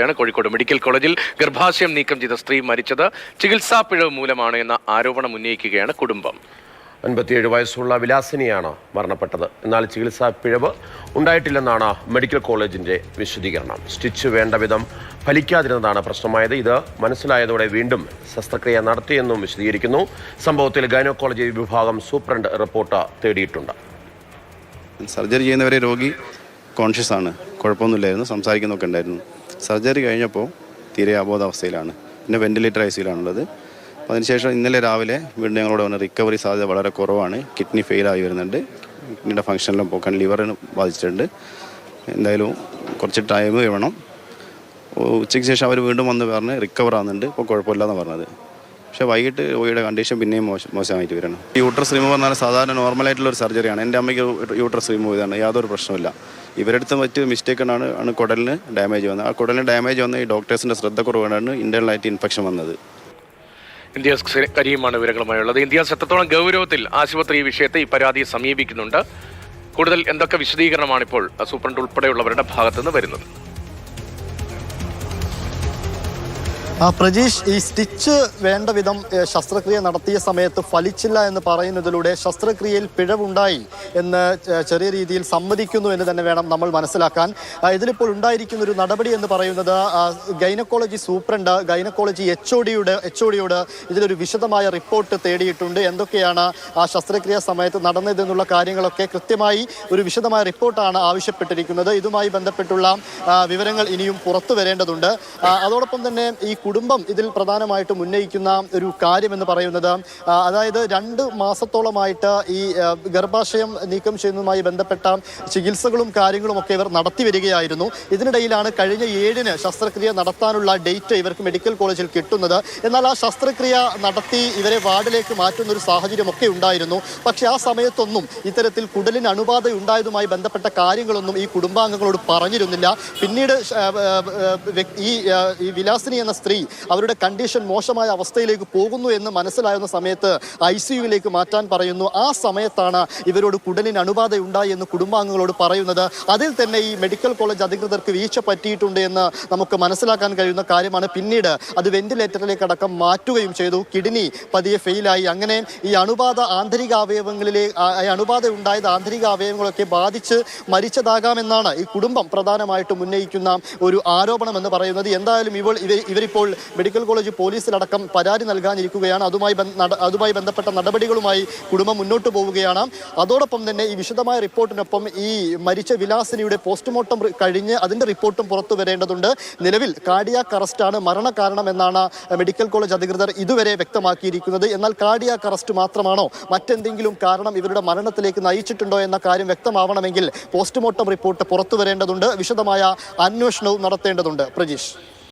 ാണ് കോഴിക്കോട് മെഡിക്കൽ കോളേജിൽ ഗർഭാശയം നീക്കം ചെയ്ത സ്ത്രീ മരിച്ചത്. ചികിത്സാ പിഴവ് മൂലമാണ് എന്ന ആരോപണം ഉന്നയിക്കുകയാണ് കുടുംബം. അൻപത്തിയേഴ് വയസ്സുള്ള വിലാസിനിയാണ് മരണപ്പെട്ടത്. എന്നാൽ ചികിത്സാ പിഴവ് ഉണ്ടായിട്ടില്ലെന്നാണ് മെഡിക്കൽ കോളേജിന്റെ വിശദീകരണം. സ്റ്റിച്ച് വേണ്ട വിധം ഫലിക്കാതിരുന്നതാണ് പ്രശ്നമായത്. ഇത് മനസ്സിലായതോടെ വീണ്ടും ശസ്ത്രക്രിയ നടത്തിയെന്നും വിശദീകരിക്കുന്നു. സംഭവത്തിൽ ഗൈനോക്കോളജി വിഭാഗം സൂപ്രണ്ട് റിപ്പോർട്ട് തേടിയിട്ടുണ്ട്. സർജറി ചെയ്യുന്നവരെ രോഗി കോൺഷ്യസ് ആണ്. കുഴപ്പമൊന്നുമില്ലായിരുന്നു. സംസാരിക്കുന്നൊക്കെ ഉണ്ടായിരുന്നു. സർജറി കഴിഞ്ഞപ്പോൾ തീരെ അബോധാവസ്ഥയിലാണ്. പിന്നെ വെന്റിലേറ്റർ ഐ സിയിലാണുള്ളത് അപ്പോൾ അതിനുശേഷം ഇന്നലെ രാവിലെ വീണ്ടും ഞങ്ങളോട് വന്ന റിക്കവറി സാധ്യത വളരെ കുറവാണ്. കിഡ്നി ഫെയിൽ ആയി വരുന്നുണ്ട്. കിഡ്നിയുടെ ഫംഗ്ഷനിലും പോക്കാൻ ലിവറിന് ബാധിച്ചിട്ടുണ്ട്. എന്തായാലും കുറച്ച് ടൈം വേണം. ഉച്ചയ്ക്ക് ശേഷം അവർ വീണ്ടും വന്ന് പറഞ്ഞ് റിക്കവർ ആകുന്നുണ്ട് ഇപ്പോൾ കുഴപ്പമില്ലെന്ന് പറഞ്ഞത്. പക്ഷേ വൈകിട്ട് രോഗിയുടെ കണ്ടീഷൻ പിന്നെയും മോശം മോശമായിട്ട് വരണം. യൂട്രസ് റിമൂവ് പറഞ്ഞാൽ സാധാരണ നോർമലായിട്ടുള്ള ഒരു സർജറിയാണ് എന്റെ അമ്മയ്ക്ക് യൂട്രസ് റിമൂവ് ചെയ്താണ് യാതൊരു പ്രശ്നമില്ല ഇവരെടുത്ത് മറ്റ് മിസ്റ്റേക്ക് ആണ് ആണ് കുടലിന് ഡാമേജ് വന്നത്. ആ കുടലിന് ഡാമേജ് വന്ന ഈ ഡോക്ടേഴ്സിന്റെ ശ്രദ്ധക്കുറവാണ് ഇന്റേണലായിട്ട് ഇൻഫെക്ഷൻ വന്നത്. ഇന്ത്യ കരീമാണ് വിവരങ്ങളുമായുള്ളത്. ഇന്ത്യ എത്രത്തോളം ഗൗരവത്തിൽ ആശുപത്രി വിഷയത്തെ ഈ പരാതി സമീപിക്കുന്നുണ്ട്? കൂടുതൽ എന്തൊക്കെ വിശദീകരണമാണ് ഇപ്പോൾ സൂപ്രണ്ട് ഉൾപ്പെടെയുള്ളവരുടെ ഭാഗത്തുനിന്ന് വരുന്നത്. പ്രജീഷ് ഈ സ്റ്റിച്ച് വേണ്ട വിധം ശസ്ത്രക്രിയ നടത്തിയ സമയത്ത് ഫലിച്ചില്ല എന്ന് പറയുന്നതിലൂടെ ശസ്ത്രക്രിയയിൽ പിഴവുണ്ടായി എന്ന് ചെറിയ രീതിയിൽ സമ്മതിക്കുന്നു എന്ന് തന്നെ വേണം നമ്മൾ മനസ്സിലാക്കാൻ. ഇതിലിപ്പോൾ ഉണ്ടായിരിക്കുന്ന ഒരു നടപടി എന്ന് പറയുന്നത് gynaecology superintendent gynaecology H O ഡിയുടെ എച്ച് ഒ ഡിയോട് ഇതിലൊരു വിശദമായ റിപ്പോർട്ട് തേടിയിട്ടുണ്ട്. എന്തൊക്കെയാണ് ആ ശസ്ത്രക്രിയ സമയത്ത് നടന്നതെന്നുള്ള കാര്യങ്ങളൊക്കെ കൃത്യമായി ഒരു വിശദമായ റിപ്പോർട്ടാണ് ആവശ്യപ്പെട്ടിരിക്കുന്നത്. ഇതുമായി ബന്ധപ്പെട്ടുള്ള വിവരങ്ങൾ ഇനിയും പുറത്തു വരേണ്ടതുണ്ട്. അതോടൊപ്പം തന്നെ ഈ കുടുംബം ഇതിൽ പ്രധാനമായിട്ടും ഉന്നയിക്കുന്ന ഒരു കാര്യം എന്ന് പറയുന്നത് അതായത് രണ്ട് മാസത്തോളമായിട്ട് ഈ ഗർഭാശയം നീക്കം ചെയ്യുന്നതുമായി ബന്ധപ്പെട്ട ചികിത്സകളും കാര്യങ്ങളും ഒക്കെ ഇവർ നടത്തി വരികയായിരുന്നു. ഇതിനിടയിലാണ് കഴിഞ്ഞ ഏഴിന് ശസ്ത്രക്രിയ നടത്താനുള്ള ഡേറ്റ് ഇവർക്ക് മെഡിക്കൽ കോളേജിൽ കിട്ടുന്നത്. എന്നാൽ ആ ശസ്ത്രക്രിയ നടത്തി ഇവരെ വാർഡിലേക്ക് മാറ്റുന്ന ഒരു സാഹചര്യമൊക്കെ ഉണ്ടായിരുന്നു. പക്ഷേ ആ സമയത്തൊന്നും ഇത്തരത്തിൽ കുടലിന് അണുബാധ ഉണ്ടായതുമായി ബന്ധപ്പെട്ട കാര്യങ്ങളൊന്നും ഈ കുടുംബാംഗങ്ങളോട് പറഞ്ഞിരുന്നില്ല. പിന്നീട് ഈ വിലാസിനി എന്ന സ്ത്രീ അവരുടെ കണ്ടീഷൻ മോശമായ അവസ്ഥയിലേക്ക് പോകുന്നു എന്ന് മനസ്സിലാകുന്ന സമയത്ത് ഐ സിയുവിലേക്ക് മാറ്റാൻ പറയുന്നു. ആ സമയത്താണ് ഇവരോട് കുടലിന് അണുബാധ ഉണ്ടായി എന്ന് കുടുംബാംഗങ്ങളോട് പറയുന്നത്. അതിൽ തന്നെ ഈ മെഡിക്കൽ കോളേജ് അധികൃതർക്ക് വീഴ്ച പറ്റിയിട്ടുണ്ട് എന്ന് നമുക്ക് മനസ്സിലാക്കാൻ കഴിയുന്ന കാര്യമാണ്. പിന്നീട് അത് വെന്റിലേറ്ററിലേക്ക് അടക്കം മാറ്റുകയും ചെയ്തു. കിഡ്നി പതിയെ ഫെയിലായി. അങ്ങനെ ഈ അണുബാധ ആന്തരിക അവയവങ്ങളിലെ അണുബാധ ഉണ്ടായത് ആന്തരിക അവയവങ്ങളൊക്കെ ബാധിച്ച് മരിച്ചതാകാമെന്നാണ് ഈ കുടുംബം പ്രധാനമായിട്ടും ഉന്നയിക്കുന്ന ഒരു ആരോപണം എന്ന് പറയുന്നത്. എന്തായാലും ഇവൾ ഇവർ ഇവരിപ്പോൾ മെഡിക്കൽ കോളേജ് പോലീസിലടക്കം പരാതി നൽകാനിരിക്കുകയാണ്. അതുമായി അതുമായി ബന്ധപ്പെട്ട നടപടികളുമായി കുടുംബം മുന്നോട്ട് പോവുകയാണ്. അതോടൊപ്പം തന്നെ ഈ വിശദമായ റിപ്പോർട്ടിനൊപ്പം ഈ മരിച്ച വിലാസിനിയുടെ പോസ്റ്റ്മോർട്ടം കഴിഞ്ഞ് അതിന്റെ റിപ്പോർട്ടും പുറത്തു വരേണ്ടതുണ്ട്. നിലവിൽ കാർഡിയാക് അറസ്റ്റാണ് മരണകാരണം എന്നാണ് മെഡിക്കൽ കോളേജ് അധികൃതർ ഇതുവരെ വ്യക്തമാക്കിയിരിക്കുന്നത്. എന്നാൽ കാർഡിയാക് അറസ്റ്റ് മാത്രമാണോ? മറ്റെന്തെങ്കിലും കാരണം ഇവരുടെ മരണത്തിലേക്ക് നയിച്ചിട്ടുണ്ടോ എന്ന കാര്യം വ്യക്തമാവണമെങ്കിൽ പോസ്റ്റ്മോർട്ടം റിപ്പോർട്ട് പുറത്തു വരേണ്ടതുണ്ട്. വിശദമായ അന്വേഷണവും നടത്തേണ്ടതുണ്ട്. പ്രജീഷ്.